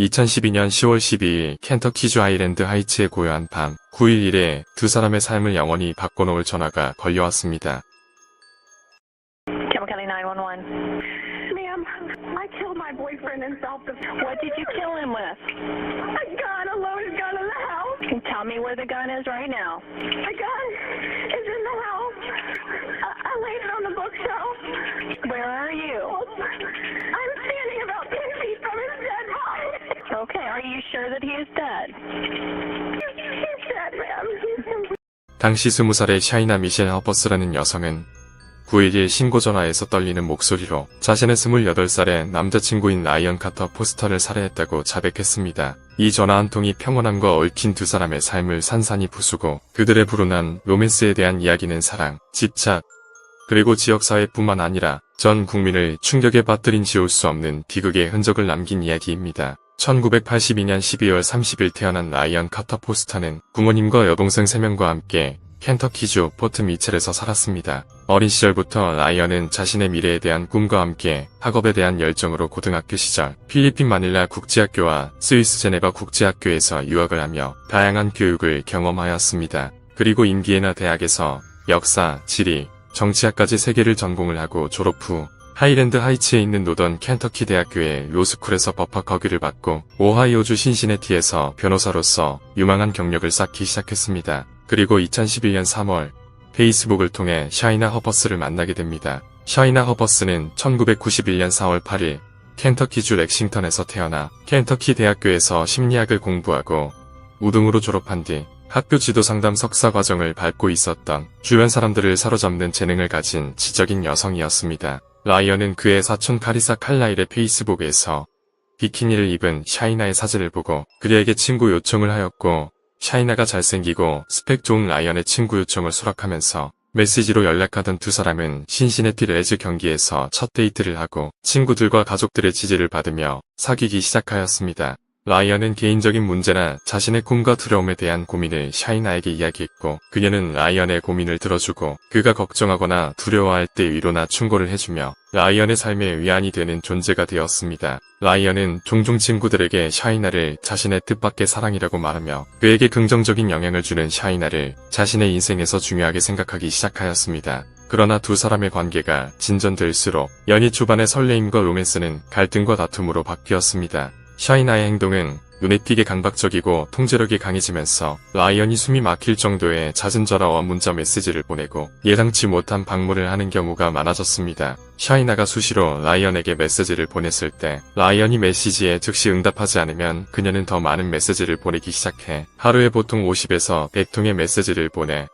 2012년 10월 12일 켄터키주 아일랜드 하이츠에 고요한 밤 9일 이래 두 사람의 삶을 영원히 바꿔놓을 전화가 걸려왔습니다. Campbell County 911. Ma'am, I killed my boyfriend in self-defense. What did you kill him with? A gun, a loaded gun in the house. Can you tell me where 당시 20살의 샤이나 미셸 허버스라는 여성은 9일 신고 전화에서 떨리는 목소리로 자신의 28살의 남자친구인 라이언 카터 포스터를 살해했다고 자백했습니다. 이 전화 한 통이 평온함과 얽힌 두 사람의 삶을 산산이 부수고 그들의 불운한 로맨스에 대한 이야기는 사랑, 집착, 그리고 지역사회뿐만 아니라 전 국민을 충격에 빠뜨린 지울 수 없는 비극의 흔적을 남긴 이야기입니다. 1982년 12월 30일 태어난 라이언 카터 포스터는 부모님과 여동생 3명과 함께 켄터키주 포트 미첼에서 살았습니다. 어린 시절부터 라이언은 자신의 미래에 대한 꿈과 함께 학업에 대한 열정으로 고등학교 시절 필리핀 마닐라 국제학교와 스위스 제네바 국제학교에서 유학을 하며 다양한 교육을 경험하였습니다. 그리고 인디애나 대학에서 역사, 지리, 정치학까지 세 개를 전공을 하고 졸업 후 하이랜드 하이츠에 있는 노던 켄터키 대학교의 로스쿨에서 법학 학위를 받고 오하이오주 신시내티에서 변호사로서 유망한 경력을 쌓기 시작했습니다. 그리고 2011년 3월 페이스북을 통해 샤이나 허버스를 만나게 됩니다. 샤이나 허버스는 1991년 4월 8일 켄터키주 렉싱턴에서 태어나 켄터키 대학교에서 심리학을 공부하고 우등으로 졸업한 뒤 학교 지도 상담 석사 과정을 밟고 있었던 주변 사람들을 사로잡는 재능을 가진 지적인 여성이었습니다. 라이언은 그의 사촌 카리사 칼라일의 페이스북에서 비키니를 입은 샤이나의 사진을 보고 그에게 친구 요청을 하였고 샤이나가 잘생기고 스펙 좋은 라이언의 친구 요청을 수락하면서 메시지로 연락하던 두 사람은 신시내티 레즈 경기에서 첫 데이트를 하고 친구들과 가족들의 지지를 받으며 사귀기 시작하였습니다. 라이언은 개인적인 문제나 자신의 꿈과 두려움에 대한 고민을 샤이나에게 이야기했고 그녀는 라이언의 고민을 들어주고 그가 걱정하거나 두려워할 때 위로나 충고를 해주며 라이언의 삶에 위안이 되는 존재가 되었습니다. 라이언은 종종 친구들에게 샤이나를 자신의 뜻밖의 사랑이라고 말하며 그에게 긍정적인 영향을 주는 샤이나를 자신의 인생에서 중요하게 생각하기 시작하였습니다. 그러나 두 사람의 관계가 진전될수록 연희 초반의 설레임과 로맨스는 갈등과 다툼으로 바뀌었습니다. 샤이나의 행동은 눈에 띄게 강박적이고 통제력이 강해지면서 라이언이 숨이 막힐 정도의 잦은 전화와 문자 메시지를 보내고 예상치 못한 방문을 하는 경우가 많아졌습니다. 샤이나가 수시로 라이언에게 메시지를 보냈을 때 라이언이 메시지에 즉시 응답하지 않으면 그녀는 더 많은 메시지를 보내기 시작해 하루에 보통 50에서 100통의 메시지를 보내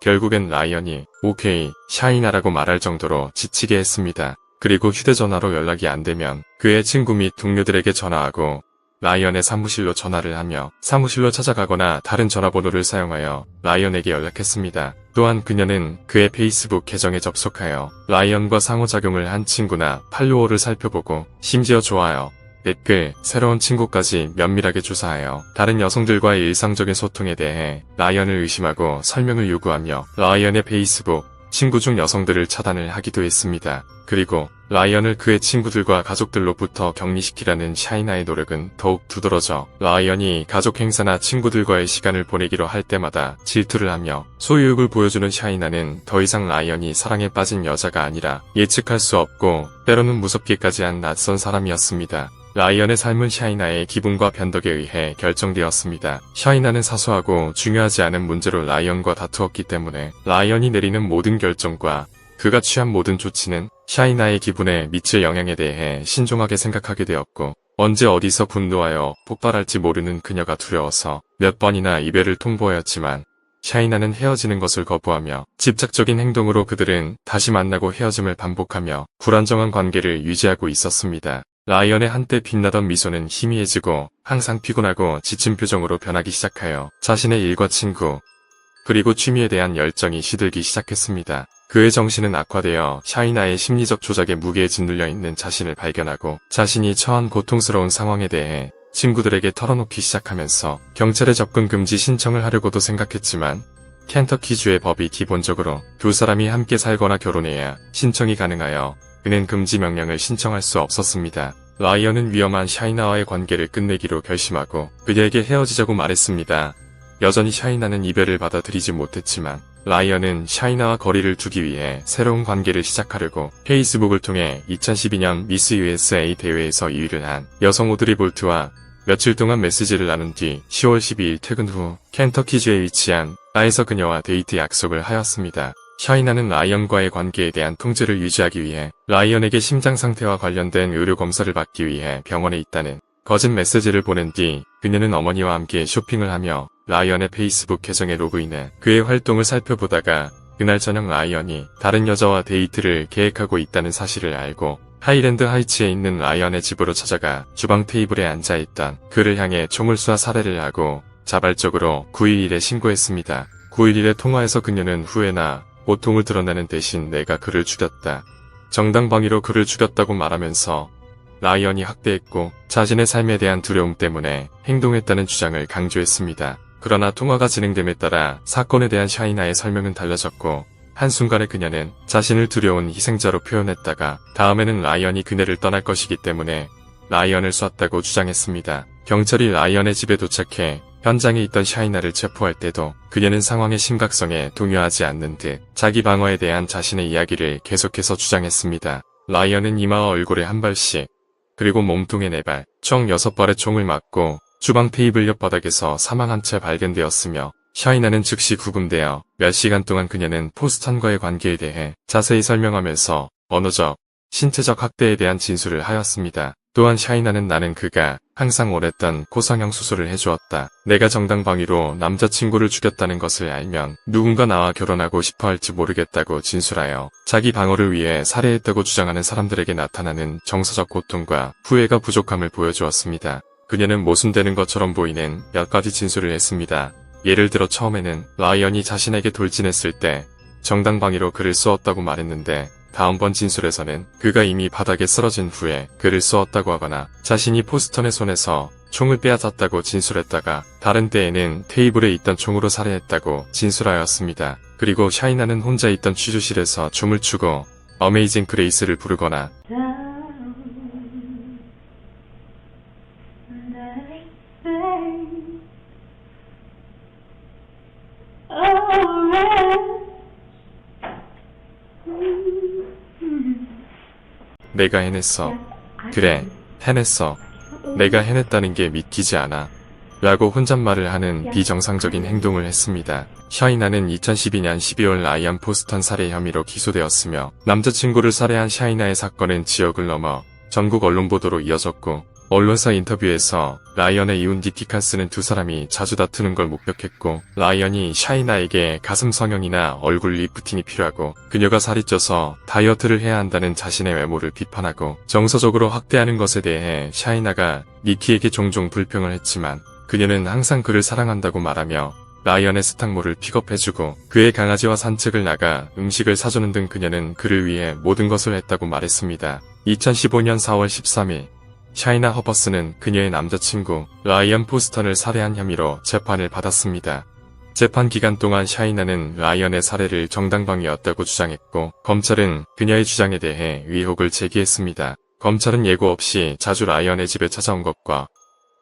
결국엔 라이언이 오케이 샤이나라고 말할 정도로 지치게 했습니다. 그리고 휴대전화로 연락이 안 되면 그의 친구 및 동료들에게 전화하고 라이언의 사무실로 전화를 하며 사무실로 찾아가거나 다른 전화번호를 사용하여 라이언에게 연락했습니다. 또한 그녀는 그의 페이스북 계정에 접속하여 라이언과 상호작용을 한 친구나 팔로워를 살펴보고 심지어 좋아요, 댓글, 새로운 친구까지 면밀하게 조사하여 다른 여성들과의 일상적인 소통에 대해 라이언을 의심하고 설명을 요구하며 라이언의 페이스북, 친구 중 여성들을 차단을 하기도 했습니다. 그리고 라이언을 그의 친구들과 가족들로부터 격리시키라는 샤이나의 노력은 더욱 두드러져 라이언이 가족 행사나 친구들과의 시간을 보내기로 할 때마다 질투를 하며 소유욕을 보여주는 샤이나는 더 이상 라이언이 사랑에 빠진 여자가 아니라 예측할 수 없고 때로는 무섭기까지 한 낯선 사람이었습니다. 라이언의 삶은 샤이나의 기분과 변덕에 의해 결정되었습니다. 샤이나는 사소하고 중요하지 않은 문제로 라이언과 다투었기 때문에 라이언이 내리는 모든 결정과 그가 취한 모든 조치는 샤이나의 기분에 미칠 영향에 대해 신중하게 생각하게 되었고 언제 어디서 분노하여 폭발할지 모르는 그녀가 두려워서 몇 번이나 이별을 통보하였지만 샤이나는 헤어지는 것을 거부하며 집착적인 행동으로 그들은 다시 만나고 헤어짐을 반복하며 불안정한 관계를 유지하고 있었습니다. 라이언의 한때 빛나던 미소는 희미해지고 항상 피곤하고 지친 표정으로 변하기 시작하여 자신의 일과 친구 그리고 취미에 대한 열정이 시들기 시작했습니다. 그의 정신은 악화되어 샤이나의 심리적 조작에 무게에 짓눌려 있는 자신을 발견하고 자신이 처한 고통스러운 상황에 대해 친구들에게 털어놓기 시작하면서 경찰에 접근 금지 신청을 하려고도 생각했지만 켄터키주의 법이 기본적으로 두 사람이 함께 살거나 결혼해야 신청이 가능하여 그는 금지 명령을 신청할 수 없었습니다. 라이언은 위험한 샤이나와의 관계를 끝내기로 결심하고 그녀에게 헤어지자고 말했습니다. 여전히 샤이나는 이별을 받아들이지 못했지만 라이언은 샤이나와 거리를 두기 위해 새로운 관계를 시작하려고 페이스북을 통해 2012년 미스 USA 대회에서 2위를 한 여성 오드리 볼트와 며칠 동안 메시지를 나눈 뒤 10월 12일 퇴근 후 켄터키주에 위치한 바에서 그녀와 데이트 약속을 하였습니다. 샤이나는 라이언과의 관계에 대한 통제를 유지하기 위해 라이언에게 심장 상태와 관련된 의료 검사를 받기 위해 병원에 있다는 거짓 메시지를 보낸 뒤 그녀는 어머니와 함께 쇼핑을 하며 라이언의 페이스북 계정에 로그인해 그의 활동을 살펴보다가 그날 저녁 라이언이 다른 여자와 데이트를 계획하고 있다는 사실을 알고 하이랜드 하이츠에 있는 라이언의 집으로 찾아가 주방 테이블에 앉아있던 그를 향해 총을 쏴 살해를 하고 자발적으로 911에 신고했습니다. 911에 통화에서 그녀는 후회나 고통을 드러내는 대신 내가 그를 죽였다. 정당방위로 그를 죽였다고 말하면서 라이언이 학대했고 자신의 삶에 대한 두려움 때문에 행동했다는 주장을 강조했습니다. 그러나 통화가 진행됨에 따라 사건에 대한 샤이나의 설명은 달라졌고 한순간에 그녀는 자신을 두려운 희생자로 표현했다가 다음에는 라이언이 그녀를 떠날 것이기 때문에 라이언을 쐈다고 주장했습니다. 경찰이 라이언의 집에 도착해 현장에 있던 샤이나를 체포할 때도 그녀는 상황의 심각성에 동요하지 않는 듯 자기 방어에 대한 자신의 이야기를 계속해서 주장했습니다. 라이언은 이마와 얼굴에 한 발씩 그리고 몸통에 네 발, 총 6발의 총을 맞고 주방 테이블 옆 바닥에서 사망한 채 발견되었으며 샤이나는 즉시 구금되어 몇 시간 동안 그녀는 포스턴과의 관계에 대해 자세히 설명하면서 언어적, 신체적 학대에 대한 진술을 하였습니다. 또한 샤이나는 나는 그가 항상 원했던 고성형 수술을 해주었다. 내가 정당 방위로 남자친구를 죽였다는 것을 알면 누군가 나와 결혼하고 싶어 할지 모르겠다고 진술하여 자기 방어를 위해 살해했다고 주장하는 사람들에게 나타나는 정서적 고통과 후회가 부족함을 보여주었습니다. 그녀는 모순되는 것처럼 보이는 몇 가지 진술을 했습니다. 예를 들어 처음에는 라이언이 자신에게 돌진했을 때 정당 방위로 그를 쏘았다고 말했는데 다음번 진술에서는 그가 이미 바닥에 쓰러진 후에 그를 쏘았다고 하거나 자신이 포스턴의 손에서 총을 빼앗았다고 진술했다가 다른 때에는 테이블에 있던 총으로 살해했다고 진술하였습니다. 그리고 샤이나는 혼자 있던 취조실에서 춤을 추고 어메이징 그레이스를 부르거나 내가 해냈어. 그래, 해냈어. 내가 해냈다는 게 믿기지 않아. 라고 혼잣말을 하는 비정상적인 행동을 했습니다. 샤이나는 2012년 12월 라이언 포스턴 살해 혐의로 기소되었으며 남자친구를 살해한 샤이나의 사건은 지역을 넘어 전국 언론 보도로 이어졌고 언론사 인터뷰에서 라이언의 이운 디티칸스는 두 사람이 자주 다투는 걸 목격했고 라이언이 샤이나에게 가슴 성형이나 얼굴 리프팅이 필요하고 그녀가 살이 쪄서 다이어트를 해야 한다는 자신의 외모를 비판하고 정서적으로 학대하는 것에 대해 샤이나가 니키에게 종종 불평을 했지만 그녀는 항상 그를 사랑한다고 말하며 라이언의 스탁모를 픽업해주고 그의 강아지와 산책을 나가 음식을 사주는 등 그녀는 그를 위해 모든 것을 했다고 말했습니다. 2015년 4월 13일 샤이나 허버스는 그녀의 남자친구 라이언 포스턴을 살해한 혐의로 재판을 받았습니다. 재판 기간 동안 샤이나는 라이언의 살해를 정당방위였다고 주장했고 검찰은 그녀의 주장에 대해 의혹을 제기했습니다. 검찰은 예고 없이 자주 라이언의 집에 찾아온 것과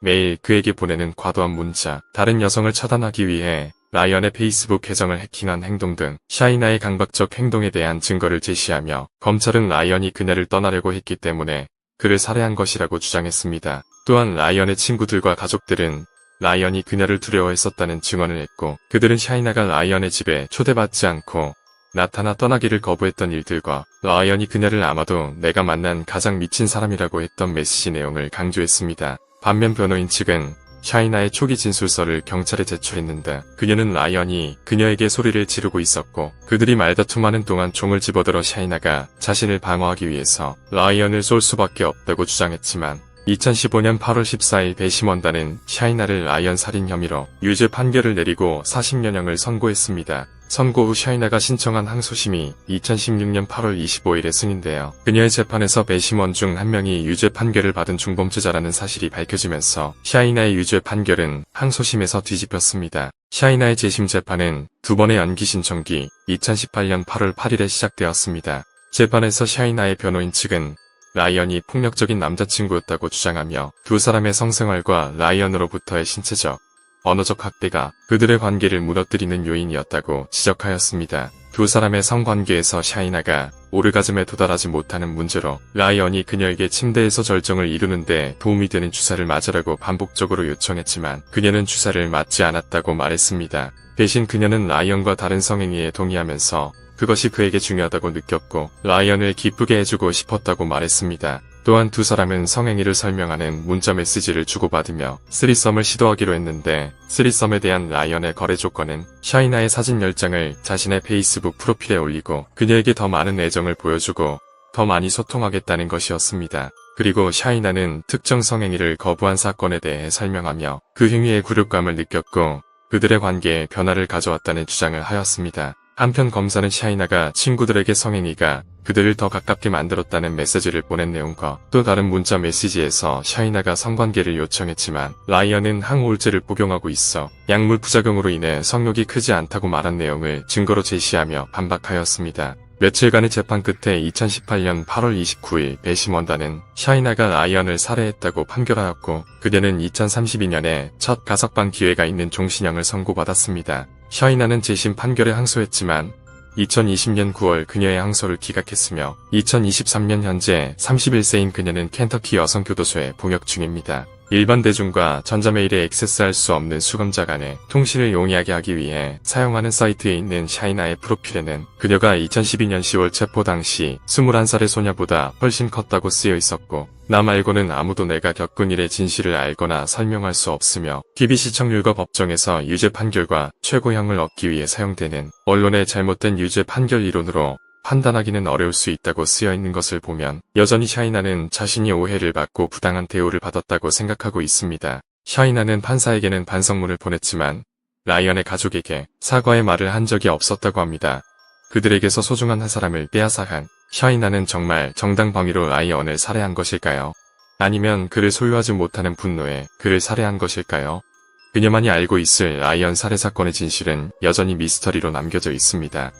매일 그에게 보내는 과도한 문자, 다른 여성을 차단하기 위해 라이언의 페이스북 계정을 해킹한 행동 등 샤이나의 강박적 행동에 대한 증거를 제시하며 검찰은 라이언이 그녀를 떠나려고 했기 때문에 그를 살해한 것이라고 주장했습니다. 또한 라이언의 친구들과 가족들은 라이언이 그녀를 두려워했었다는 증언을 했고 그들은 샤이나가 라이언의 집에 초대받지 않고 나타나 떠나기를 거부했던 일들과 라이언이 그녀를 아마도 내가 만난 가장 미친 사람이라고 했던 메시지 내용을 강조했습니다. 반면 변호인 측은 샤이나의 초기 진술서를 경찰에 제출했는데 그녀는 라이언이 그녀에게 소리를 지르고 있었고 그들이 말다툼하는 동안 총을 집어들어 샤이나가 자신을 방어하기 위해서 라이언을 쏠 수밖에 없다고 주장했지만 2015년 8월 14일 배심원단은 샤이나를 라이언 살인 혐의로 유죄 판결을 내리고 40년형을 선고했습니다. 선고 후 샤이나가 신청한 항소심이 2016년 8월 25일에 승인되어 그녀의 재판에서 배심원 중 한 명이 유죄 판결을 받은 중범죄자라는 사실이 밝혀지면서 샤이나의 유죄 판결은 항소심에서 뒤집혔습니다. 샤이나의 재심 재판은 두 번의 연기 신청 뒤 2018년 8월 8일에 시작되었습니다. 재판에서 샤이나의 변호인 측은 라이언이 폭력적인 남자친구였다고 주장하며 두 사람의 성생활과 라이언으로부터의 신체적, 언어적 학대가 그들의 관계를 무너뜨리는 요인이었다고 지적하였습니다. 두 사람의 성관계에서 샤이나가 오르가즘에 도달하지 못하는 문제로 라이언이 그녀에게 침대에서 절정을 이루는데 도움이 되는 주사를 맞으라고 반복적으로 요청했지만 그녀는 주사를 맞지 않았다고 말했습니다. 대신 그녀는 라이언과 다른 성행위에 동의하면서 그것이 그에게 중요하다고 느꼈고 라이언을 기쁘게 해주고 싶었다고 말했습니다. 또한 두 사람은 성행위를 설명하는 문자 메시지를 주고받으며 쓰리썸을 시도하기로 했는데 쓰리썸에 대한 라이언의 거래 조건은 샤이나의 사진 10장을 자신의 페이스북 프로필에 올리고 그녀에게 더 많은 애정을 보여주고 더 많이 소통하겠다는 것이었습니다. 그리고 샤이나는 특정 성행위를 거부한 사건에 대해 설명하며 그 행위의 굴욕감을 느꼈고 그들의 관계에 변화를 가져왔다는 주장을 하였습니다. 한편 검사는 샤이나가 친구들에게 성행위가 그들을 더 가깝게 만들었다는 메시지를 보낸 내용과 또 다른 문자 메시지에서 샤이나가 성관계를 요청했지만 라이언은 항우울제를 복용하고 있어 약물 부작용으로 인해 성욕이 크지 않다고 말한 내용을 증거로 제시하며 반박하였습니다. 며칠간의 재판 끝에 2018년 8월 29일 배심원단은 샤이나가 라이언을 살해했다고 판결하였고 그녀는 2032년에 첫 가석방 기회가 있는 종신형을 선고받았습니다. 샤이나는 재심 판결에 항소했지만 2020년 9월 그녀의 항소를 기각했으며 2023년 현재 31세인 그녀는 켄터키 여성교도소에 복역 중입니다. 일반 대중과 전자메일에 액세스할 수 없는 수감자 간의 통신을 용이하게 하기 위해 사용하는 사이트에 있는 샤이나의 프로필에는 그녀가 2012년 10월 체포 당시 21살의 소녀보다 훨씬 컸다고 쓰여 있었고 나 말고는 아무도 내가 겪은 일의 진실을 알거나 설명할 수 없으며 TV 시청률과 법정에서 유죄 판결과 최고형을 얻기 위해 사용되는 언론의 잘못된 유죄 판결 이론으로 판단하기는 어려울 수 있다고 쓰여 있는 것을 보면 여전히 샤이나는 자신이 오해를 받고 부당한 대우를 받았다고 생각하고 있습니다. 샤이나는 판사에게는 반성문을 보냈지만 라이언의 가족에게 사과의 말을 한 적이 없었다고 합니다. 그들에게서 소중한 한 사람을 빼앗아간 샤이나는 정말 정당 방위로 라이언을 살해한 것일까요? 아니면 그를 소유하지 못하는 분노에 그를 살해한 것일까요? 그녀만이 알고 있을 라이언 살해 사건의 진실은 여전히 미스터리로 남겨져 있습니다.